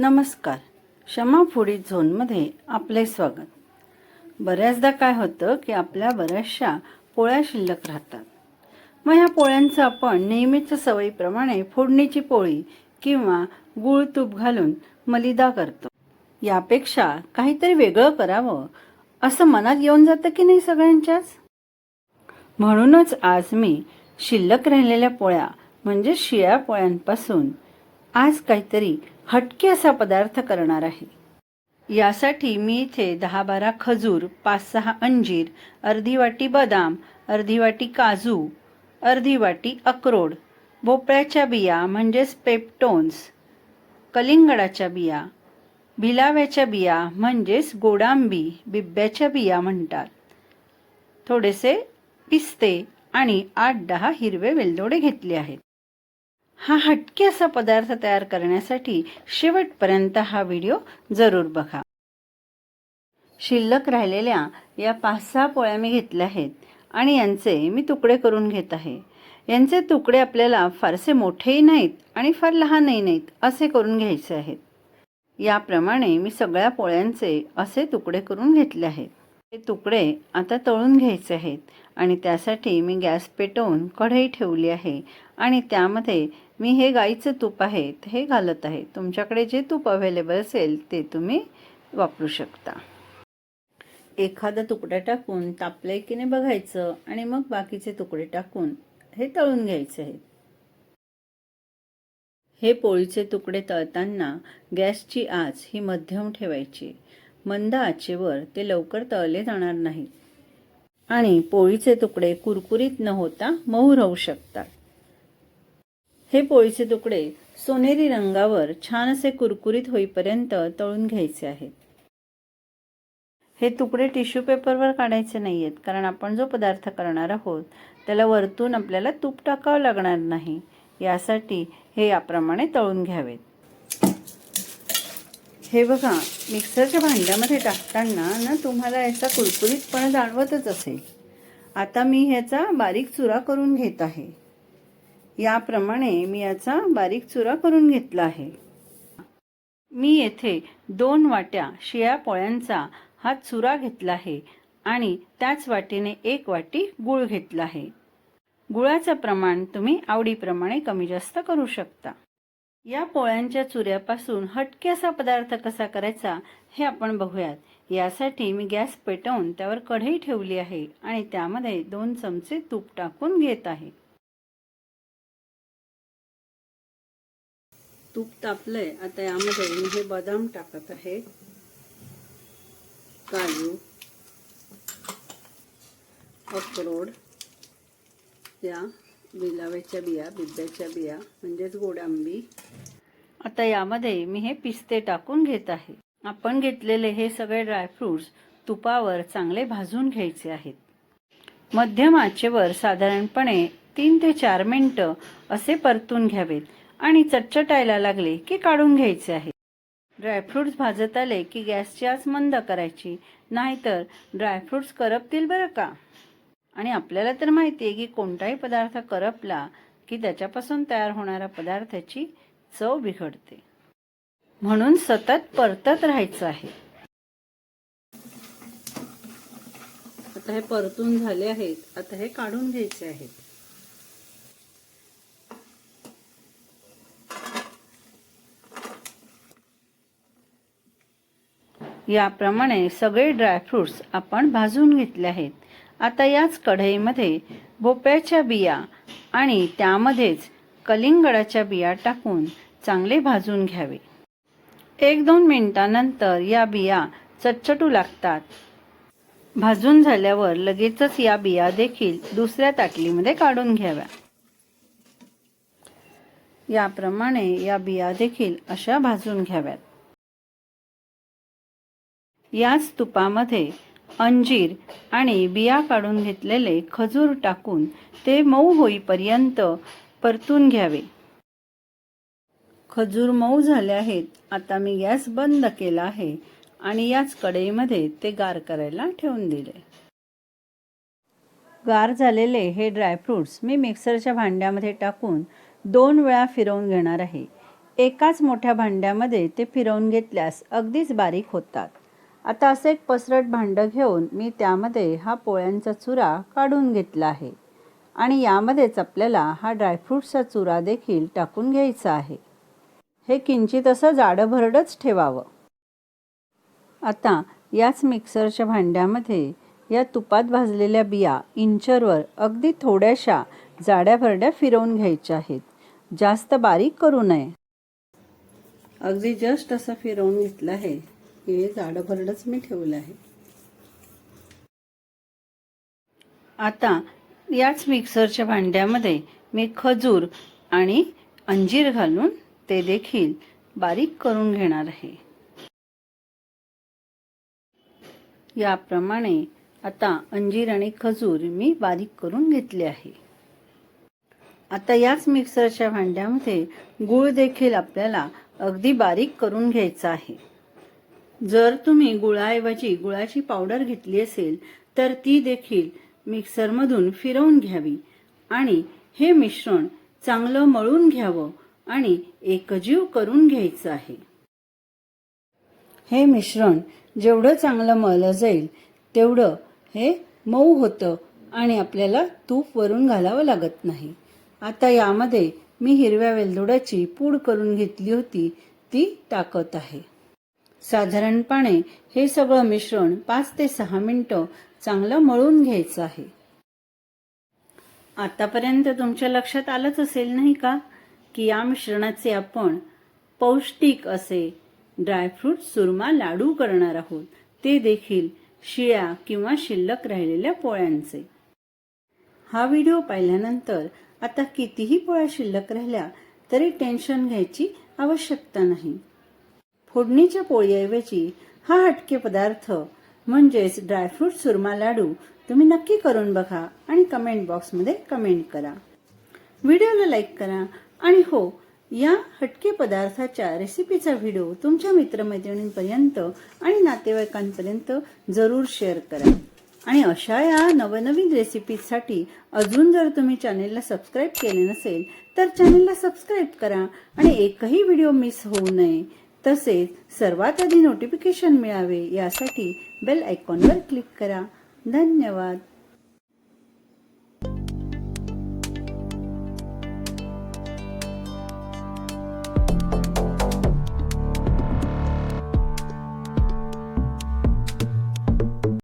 नमस्कार. क्षमा फुडी झोनमध्ये आपले स्वागत. बऱ्याचदा काय होतं की आपल्या बऱ्याचशा पोळ्या शिल्लक राहतात. मग ह्या पोळ्यांचं आपण नेहमीच्या सवयीप्रमाणे फोडणीची पोळी किंवा गूळ तूप घालून मलिदा करतो. यापेक्षा काहीतरी वेगळं करावं असं मनात येऊन जातं की नाही सगळ्यांच्याच? म्हणूनच आज मी शिल्लक राहिलेल्या पोळ्या म्हणजे शिळ्या पोळ्यांपासून आज काहीतरी हटके असा पदार्थ करणार आहे. यासाठी मी इथे दहा बारा खजूर पाच सहा अंजीर अर्धी वाटी बदाम अर्धी वाटी काजू अर्धी वाटी अक्रोड भोपळ्याच्या बिया म्हणजेच पेप्टोन्स कलिंगडाच्या बिया भिलाव्याच्या बिया म्हणजेच गोडांबी बिब्याच्या बिया म्हणतात. थोडेसे पिस्ते आणि आठ दहा हिरवे वेलदोडे घेतले आहेत. हा हटके असा पदार्थ तयार करण्यासाठी शेवटपर्यंत हा व्हिडिओ जरूर बघा. शिल्लक राहिलेल्या या पाच सहा पोळ्या मी घेतल्या आहेत आणि यांचे मी तुकडे करून घेत आहे. यांचे तुकडे आपल्याला फारसे मोठेही नाहीत आणि फार लहानही नाहीत असे करून घ्यायचे आहेत. याप्रमाणे मी सगळ्या पोळ्यांचे असे तुकडे करून घेतले आहेत. हे तुकडे आता तळून घ्यायचे आहेत आणि त्यासाठी मी गॅस पेटवून कढई ठेवली आहे आणि त्यामध्ये मी हे गाईचं तूप आहे हे घालत आहे. तुमच्याकडे जे तूप अवेलेबल असेल ते तुम्ही वापरू शकता. एखादा तुकडा टाकून तापले की नाही बघायचं आणि मग बाकीचे तुकडे टाकून हे तळून घ्यायचे आहेत. हे पोळीचे तुकडे तळताना गॅसची आच ही मध्यम ठेवायची. मंद आचेवर ते लवकर तळले जाणार नाही. आणि पोळीचे तुकडे कुरकुरीत न होता मऊ राहू शकतात. हे पोळीचे तुकडे सोनेरी रंगावर छान असे कुरकुरीत होईपर्यंत तळून घ्यायचे आहेत. हे तुकडे टिश्यू पेपरवर काढायचे नाही आहेत कारण आपण जो पदार्थ करणार आहोत त्याला वरतून आपल्याला तूप टाकावं लागणार नाही. यासाठी हे याप्रमाणे तळून घ्यावेत. हे बघा मिक्सरच्या भांड्यामध्ये टाकताना ना तुम्हाला याचा कुरकुरीतपणा जाणवतच असेल. आता मी ह्याचा बारीक चुरा करून घेत आहे. याप्रमाणे मी याचा बारीक चुरा करून घेतला आहे. मी येथे दोन वाट्या शिळ्या पोळ्यांचा हा चुरा घेतला आहे आणि त्याच वाटीने एक वाटी गुळ घेतला आहे. गुळाचं प्रमाण तुम्ही आवडीप्रमाणे कमी जास्त करू शकता. या पोळ्यांच्या चुऱ्यापासून हटके असा पदार्थ कसा करायचा हे आपण बघूयात. यासाठी मी गॅस पेटवून त्यावर कढई ठेवली आहे आणि त्यामध्ये दोन चमचे तूप टाकून घेत आहे. तूप तापलंय. आता यामध्ये मी हे बदाम टाकत आहे. काजू. अक्रोड. या. बिलाव्याच्या बिया बिब्याच्या बिया म्हणजेच गोडांबी. आता यामध्ये मी हे पिस्ते टाकून घेत आहे. आपण घेतलेले हे सगळे ड्रायफ्रुट्स तुपावर चांगले भाजून घ्यायचे आहेत. मध्यम आचेवर साधारणपणे तीन ते चार मिनटं असे परतून घ्यावेत. आणि चटचटायला लागले की काढून घ्यायचे आहे. ड्रायफ्रुट्स भाजत आले की गॅसची आच मंद करायची. नाहीतर ड्रायफ्रुट्स करपतील बरं का? आणि आपल्याला तर माहिती आहे की कोणताही पदार्थ करपला की त्याच्यापासून तयार होणाऱ्या पदार्थाची चव बिघडते. म्हणून सतत परतत राहायचं आहे. आता हे परतून झाले आहेत. आता हे काढून घ्यायचे आहेत. याप्रमाणे सगळे ड्रायफ्रूट्स आपण भाजून घेतले आहेत. आता याच कढईमध्ये भोप्याच्या बिया आणि त्यामध्येच कलिंगडाच्या बिया टाकून चांगले भाजून घ्यावे. एक दोन मिनिटानंतर या बिया चटचटू लागतात. भाजून झाल्यावर लगेचच या बिया देखील दुसऱ्या ताटलीमध्ये काढून घ्याव्या. याप्रमाणे या बिया देखील अशा भाजून घ्याव्यात. याच तुपामध्ये अंजीर आणि बिया काढून घेतलेले खजूर टाकून ते मऊ होईपर्यंत परतून घ्यावे. खजूर मऊ झाले आहेत. आता मी गॅस बंद केला आहे आणि याच कढईमध्ये ते गार करायला ठेवून दिले. गार झालेले हे ड्रायफ्रुट्स मी मिक्सरच्या भांड्यामध्ये टाकून दोन वेळा फिरवून घेणार आहे. एकाच मोठ्या भांड्यामध्ये ते फिरवून घेतल्यास अगदीच बारीक होतात. आता असं एक पसरट भांडं घेऊन मी त्यामध्ये हा पोळ्यांचा चुरा काढून घेतला आहे. आणि यामध्येच आपल्याला हा ड्रायफ्रूटचा चुरा देखील टाकून घ्यायचा आहे. हे किंचित असं जाडभरडच ठेवावं. आता याच मिक्सरच्या भांड्यामध्ये या तुपात भाजलेल्या बिया इंचरवर अगदी थोड्याशा जाड्या भरड्या फिरवून घ्यायच्या आहेत. जास्त बारीक करू नये. अगदी जस्ट असं फिरवून घेतलं आहे. हे जाडं भरडंच मी ठेवलं आहे. आता याच मिक्सरच्या भांड्यामध्ये मी खजूर आणि अंजीर घालून ते देखील बारीक करून घेणार आहे. याप्रमाणे आता अंजीर आणि खजूर मी बारीक करून घेतले आहे. आता याच मिक्सरच्या भांड्यामध्ये गूळ देखील आपल्याला अगदी बारीक करून घ्यायचा आहे. जर तुम्ही गुळाऐवजी गुळाची पावडर घेतली असेल तर ती देखील मिक्सरमधून फिरवून घ्यावी आणि हे मिश्रण चांगलं मळून घ्यावं आणि एकजीव करून घ्यायचं आहे. हे मिश्रण जेवढं चांगलं मळलं जाईल तेवढं हे मऊ होतं आणि आपल्याला तूप वरून घालावं लागत नाही. आता यामध्ये मी हिरव्या वेलदोड्याची पूड करून घेतली होती ती टाकत आहे. साधारणपणे हे सगळं मिश्रण पाच ते सहा मिनटं चांगलं मळून घ्यायचं आहे. आतापर्यंत तुमच्या लक्षात आलंच असेल नाही का की या मिश्रणाचे आपण पौष्टिक असे ड्रायफ्रूट सुरमा लाडू करणार आहोत. ते देखील शिळ्या किंवा शिल्लक राहिलेल्या पोळ्यांचे. हा व्हिडिओ पाहिल्यानंतर आता कितीही पोळ्या शिल्लक राहिल्या तरी टेन्शन घ्यायची आवश्यकता नाही. फोडणीच्या पोळीऐवजी हा हटके पदार्थ म्हणजेच ड्रायफ्रूट सुरमा लाडू तुम्ही नक्की करून बघा आणि कमेंट बॉक्समध्ये कमेंट करा. व्हिडिओला लाईक करा आणि हो या हटके पदार्थाच्या रेसिपीचा व्हिडिओ तुमच्या मित्रमैत्रिणींपर्यंत आणि नातेवाईकांपर्यंत जरूर शेअर करा. आणि अशा या नवनवीन रेसिपीजसाठी अजून जर तुम्ही चॅनेलला सबस्क्राईब केले नसेल तर चॅनेलला सबस्क्राईब करा आणि एकही व्हिडिओ मिस होऊ नये. तसेच सर्वात आधी नोटिफिकेशन मिळावे यासाठी बेल आयकॉनवर क्लिक करा. धन्यवाद.